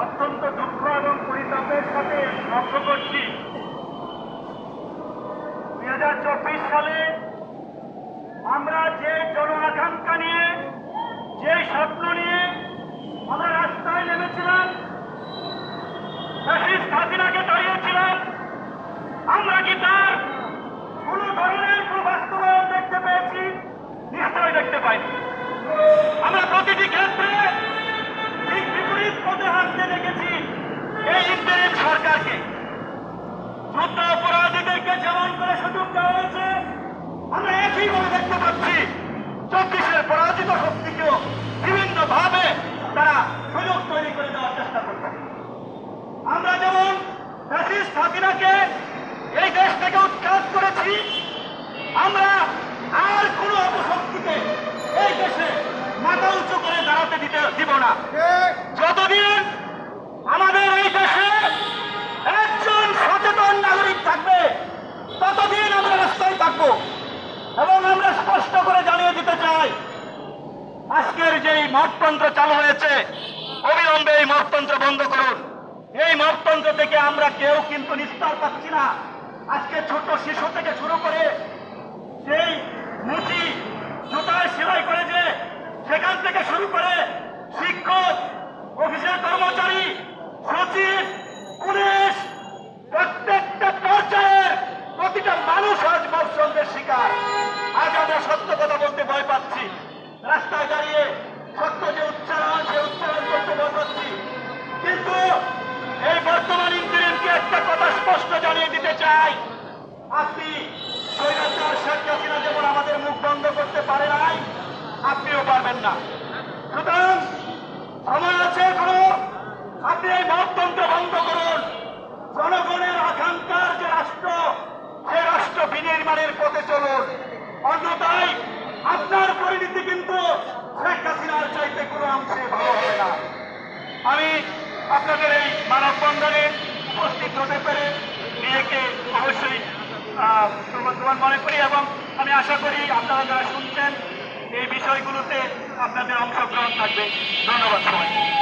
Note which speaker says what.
Speaker 1: অত্যন্ত দুঃখ এবং পরিতাপের সাথে লক্ষ্য করছি। দুই হাজার চব্বিশ সালে আমরা যে জন আকাঙ্ক্ষা নিয়ে, যে স্বপ্ন নিয়ে আমরা রাস্তায় নেমেছিলাম হাসিনাকে দাঁড়িয়েছিলাম আমরা কি তার কোন ধরনের কোন বাস্তবায়ন দেখতে পেয়েছি? নিশ্চয় দেখতে পাইনি। আমরা প্রতিটি ক্ষেত্রে ঠিক বিপরীত পথে হাসি পরাজিত শক্তিকেও বিভিন্ন ভাবে তারা সুযোগ তৈরি করে দেওয়ার চেষ্টা করছে আমরা যেমন ফ্যাসিস্ট হাসিনাকে এই দেশ থেকে উৎখাত করেছি, আমরা আর কোন অপশক্তিকে এই দেশে মাথা উঁচু করে দাঁড়াতে দিতে দিব না। যতদিন আমাদের এই দেশে একজন সচেতন নাগরিক থাকবে, ততদিন আমরা রাস্তায় থাকব। এবং আমরা স্পষ্ট করে জানিয়ে দিতে চাই আজকের যেই মততন্ত্র চালু হয়েছে, অবিলম্বে এই মঠতন্ত্র বন্ধ করুন। এই মততন্ত্র থেকে আমরা কেউ কিন্তু নিস্তার পাচ্ছি না। আজকে ছোট শিশু থেকে শুরু করে সেই মুচি আপনি স্বৈরাচার শেখ হাসিনা যেমন আমাদের মুখ বন্ধ করতে পারে নাই, আপনিও পারবেন না। সুতরাং সময় আছে এখনও। আপনি এই মততন্ত্র বন্ধ করুন। জনগণের আকাঙ্ক্ষার যে রাষ্ট্র, সে রাষ্ট্র বিনির্মাণের পথে চলুন। অন্যথায় আপনার পরিণতি কিন্তু শেখ হাসিনার চাইতে কোনো অংশে ভালো হবে না। আমি আপনাদের এই মানববন্ধনে উপস্থিত হতে পেরে নিজেকে সৌভাগ্যবান মনে করি এবং আমি আশা করি আপনারা যারা শুনছেন, এই বিষয়গুলোতে আপনাদের অংশগ্রহণ থাকবে। ধন্যবাদ সবাই